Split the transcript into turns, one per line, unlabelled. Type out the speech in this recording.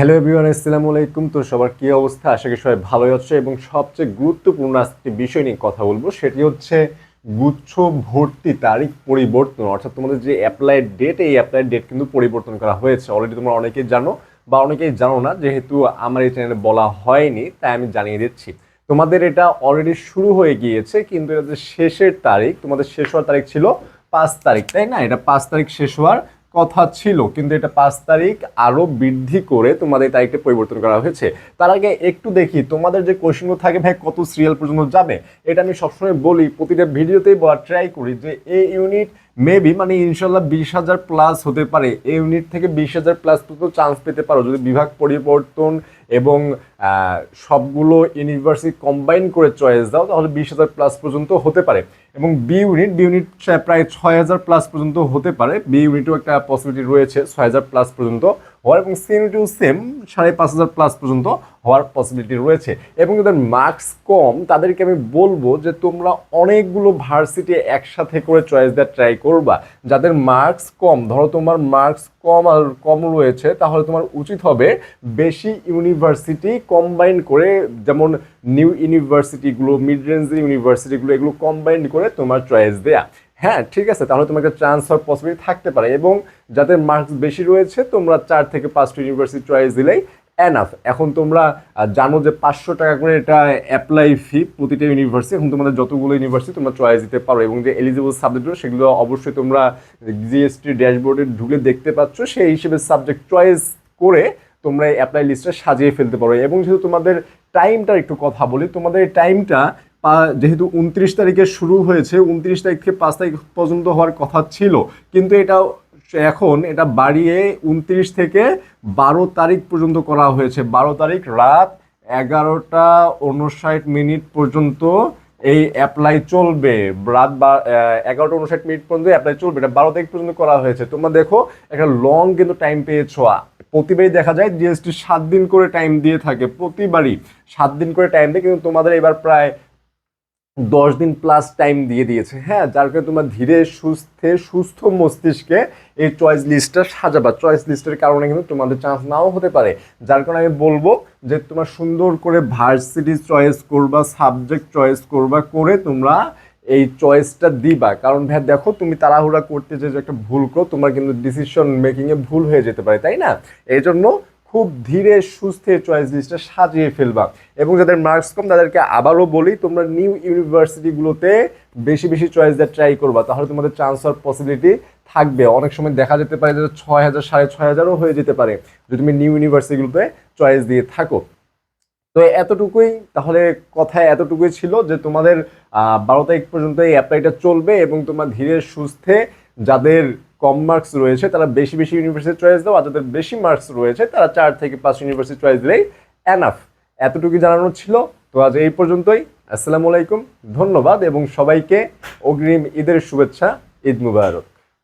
Hello everyone আসসালামু আলাইকুম। তো সবার কী অবস্থা? আশা করি সবাই ভালোই আছে এবং সবচেয়ে গুরুত্বপূর্ণ আজকে বিষয় নিয়ে কথা বলব, সেটি হচ্ছে গুচ্ছ ভর্তি তারিখ পরিবর্তন। অর্থাৎ তোমাদের যে অ্যাপ্লাই ডেট এই অ্যাপ্লাই ডেট কিন্তু পরিবর্তন করা হয়েছে। অলরেডি তোমরা অনেকেই জানো বা অনেকেই জানো না, যেহেতু আমার এই চ্যানেলে বলা হয়নি, তাই আমি জানিয়ে দিচ্ছি। তোমাদের এটা অলরেডি শুরু হয়ে গিয়েছে, কিন্তু এটা যে শেষের তারিখ, তোমাদের শেষ হওয়ার তারিখ ছিল পাঁচ তারিখ, তাই না? এটা পাঁচ তারিখ শেষ হওয়ার কথা ছিল, কিন্তু এটা পাঁচ তারিখ আরও বৃদ্ধি করে তোমাদের তারিখটা পরিবর্তন করা হয়েছে। তার আগে একটু দেখি, তোমাদের যে কোশ্চেনগুলো থাকে, ভাই, কত সিরিয়াল পর্যন্ত যাবে? এটা আমি সবসময় বলি, প্রতিটা ভিডিওতেই বলার ট্রাই করি যে এই ইউনিট মেবি মানে ইনশাল্লাহ বিশ হাজার প্লাস হতে পারে। এই ইউনিট থেকে বিশ হাজার প্লাস পর্যন্ত চান্স পেতে পারো। যদি বিভাগ পরিবর্তন এবং সবগুলো ইউনিভার্সিটি কম্বাইন করে চয়েস দাও, তাহলে বিশ হাজার প্লাস পর্যন্ত হতে পারে। এবং বি ইউনিট বি ইউনিট প্রায় ছয় হাজার প্লাস পর্যন্ত হতে পারে। বি ইউনিটও একটা পসিবিলিটি রয়েছে, ছয় হাজার প্লাস পর্যন্ত। হওয়ার এবং ইউনিটও সেম সাড়ে পাঁচ হাজার প্লাস পর্যন্ত হওয়ার পসিবিলিটি রয়েছে। এবং যাদের মার্কস কম, তাদেরকে আমি বলব যে তোমরা অনেকগুলো ভার্সিটি একসাথে করে চয়েস দেওয়ার ট্রাই করবা। যাদের মার্কস কম, ধরো তোমার মার্কস কম আর কম রয়েছে, তাহলে তোমার উচিত হবে বেশি ইউনিভার্সিটি কম্বাইন করে, যেমন নিউ ইউনিভার্সিটিগুলো মিড রেঞ্জের ইউনিভার্সিটিগুলো এগুলো কম্বাইন করে তোমার চয়েস দেয়া। হ্যাঁ ঠিক আছে, তাহলে তোমার একটা হওয়ার পসিবিলিটি থাকতে পারে এবং যাদের মার্কস বেশি রয়েছে, তোমরা চার থেকে পাঁচটা ইউনিভার্সিটি চয়েস দিলেই এনাফ এখন তোমরা জানো যে পাঁচশো টাকা করে এটা অ্যাপ্লাই ফি প্রতিটা ইউনিভার্সিটি এখন তোমাদের যতগুলো ইউনিভার্সিটি তোমরা চয়েস দিতে পারো এবং যে এলিজিবল সাবজেক্টগুলো সেগুলো অবশ্যই তোমরা জিএসটি ড্যাশবোর্ডে ঢুকে দেখতে পাচ্ছ। সেই হিসেবে সাবজেক্ট চয়েস করে তোমরা এই অ্যাপ্লাই লিস্টটা সাজিয়ে ফেলতে পারো। এবং যেহেতু তোমাদের টাইমটার একটু কথা বলি, তোমাদের এই টাইমটা যেহেতু উনত্রিশ তারিখে শুরু হয়েছে, উনত্রিশ তারিখ থেকে পাঁচ তারিখ পর্যন্ত হওয়ার কথা ছিল। কিন্তু এটা এখন এটা বাড়িয়ে উনত্রিশ থেকে বারো তারিখ পর্যন্ত করা হয়েছে। বারো তারিখ রাত এগারোটা উনষাট মিনিট পর্যন্ত এই অ্যাপ্লাই চলবে। রাত বা এগারোটা উনষাট মিনিট পর্যন্ত অ্যাপ্লাই চলবে। এটা বারো তারিখ পর্যন্ত করা হয়েছে। তোমরা দেখো, একটা লং কিন্তু টাইম পেয়েছ। প্রতিবারই দেখা যায় জিএসটি সাত দিন করে টাইম দিয়ে থাকে প্রতিবারই। সাত দিন করে টাইম দেয়, কিন্তু তোমাদের এবার প্রায় দশ দিন প্লাস টাইম দিয়ে দিয়েছে। হ্যাঁ যার কারণে তোমার ধীরে সুস্থে, সুস্থ মস্তিষ্কে এই চয়েস লিস্টটা সাজাবা। চয়েস লিস্টের কারণে কিন্তু তোমাদের চান্স নাও হতে পারে। যার কারণে আমি বলব যে, তোমার সুন্দর করে ভার্সিটি চয়েস করবা সাবজেক্ট চয়েস করবা, করে তোমরা এই চয়েসটা দিবা। কারণ ভাই, দেখো তুমি তাড়াহুড়া করতে যে একটা ভুল করো, তোমার কিন্তু ডিসিশন মেকিংয়ে ভুল হয়ে যেতে পারে, তাই না? এই জন্য খুব ধীরে সুস্থে চয়েস লিস্টটা সাজিয়ে ফেলবা। এবং যাদের মার্কস কম, তাদেরকে আবারও বলি, তোমরা নিউ ইউনিভার্সিটিগুলোতে বেশি বেশি চয়েস দেওয়ার ট্রাই করবা, তাহলে তোমাদের চান্স হওয়ার পসিবিলিটি থাকবে। অনেক সময় দেখা যেতে পারে যে ছয় হাজার, সাড়ে ছয় হাজারও হয়ে যেতে পারে, যদি তুমি নিউ ইউনিভার্সিটিগুলোতে চয়েস দিয়ে থাকো। তো এতটুকুই, তাহলে কথা এতটুকুই ছিল যে তোমাদের বারো তারিখ পর্যন্ত এই অ্যাপ্লাইটা চলবে এবং তোমরা ধীরে সুস্থে যাদের কম মার্কস রয়েছে, তারা বেশি বেশি ইউনিভার্সিটি চয়েস দাও, আর যাদের বেশি মার্কস রয়েছে, তারা চার থেকে পাঁচ ইউনিভার্সিটি চয়েস দিলেই অ্যানাফ এতটুকু জানানো ছিল। তো আজ এই পর্যন্তই। আসসালামু আলাইকুম, ধন্যবাদ, এবং সবাইকে অগ্রিম ঈদের শুভেচ্ছা, ঈদ মুবারক।